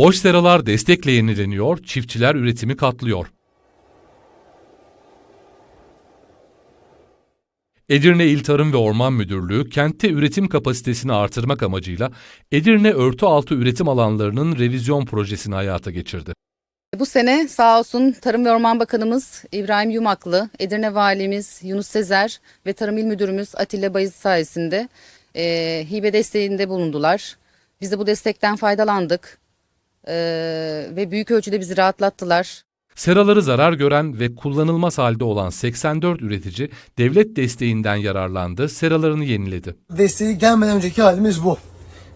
Boş seralar destekle yenileniyor, çiftçiler üretimi katlıyor. Edirne İl Tarım ve Orman Müdürlüğü kentte üretim kapasitesini artırmak amacıyla Edirne örtü altı üretim alanlarının revizyon projesini hayata geçirdi. Bu sene sağ olsun Tarım ve Orman Bakanımız İbrahim Yumaklı, Edirne Valimiz Yunus Sezer ve Tarım İl Müdürümüz Atilla Bayız sayesinde e, hibe desteğinde bulundular. Biz de bu destekten faydalandık E, ve büyük ölçüde bizi rahatlattılar. Seraları zarar gören ve kullanılmaz halde olan 84 üretici devlet desteğinden yararlandı, seralarını yeniledi. desteği gelmeden önceki halimiz bu.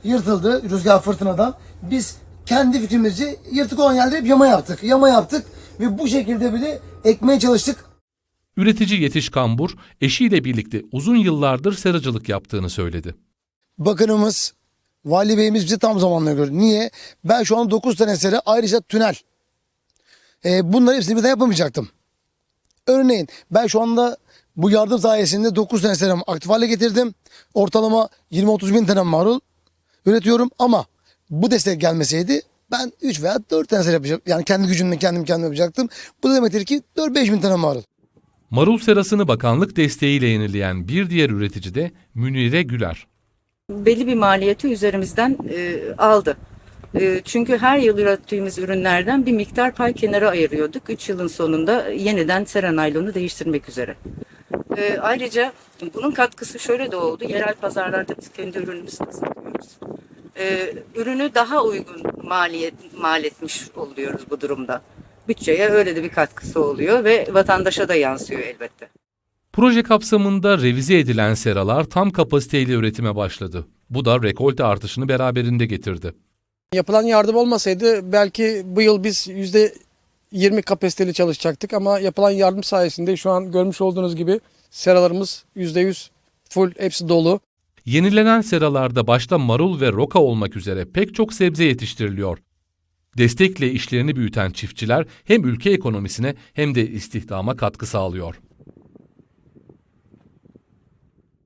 Yırtıldı rüzgar fırtınadan. Biz kendi fikrimizi yırtık olan yerlere hep yama yaptık. Yama yaptık ve bu şekilde bile ekmeye çalıştık. Üretici Yetiş Kambur, eşiyle birlikte uzun yıllardır seracılık yaptığını söyledi. Bakanımız, vali beyimiz bizi tam zamanla gördü. Niye? Ben şu an 9 tane sera ayrıca tünel. Ee, bunları hepsini birden yapamayacaktım. Örneğin ben şu anda bu yardım sayesinde 9 tane seramı aktif hale getirdim. Ortalama 20-30 bin tane marul üretiyorum ama bu destek gelmeseydi ben 3 veya 4 tane sera yapacağım. Yani kendi gücümle kendim kendim yapacaktım. Bu da demektir ki 4-5 bin tane marul. Marul serasını bakanlık desteğiyle yenileyen bir diğer üretici de Münire Güler. Belli bir maliyeti üzerimizden e, aldı. E, çünkü her yıl ürettiğimiz ürünlerden bir miktar pay kenara ayırıyorduk. 3 yılın sonunda yeniden sera naylonu değiştirmek üzere. E, ayrıca bunun katkısı şöyle de oldu. Yerel pazarlarda biz kendi ürünümüzü satıyoruz. E, ürünü daha uygun maliyet mal etmiş oluyoruz bu durumda. Bütçeye öyle de bir katkısı oluyor ve vatandaşa da yansıyor elbette. Proje kapsamında revize edilen seralar tam kapasiteyle üretime başladı. Bu da rekolte artışını beraberinde getirdi. Yapılan yardım olmasaydı belki bu yıl biz %20 kapasiteli çalışacaktık ama yapılan yardım sayesinde şu an görmüş olduğunuz gibi seralarımız %100 full hepsi dolu. Yenilenen seralarda başta marul ve roka olmak üzere pek çok sebze yetiştiriliyor. Destekle işlerini büyüten çiftçiler hem ülke ekonomisine hem de istihdama katkı sağlıyor.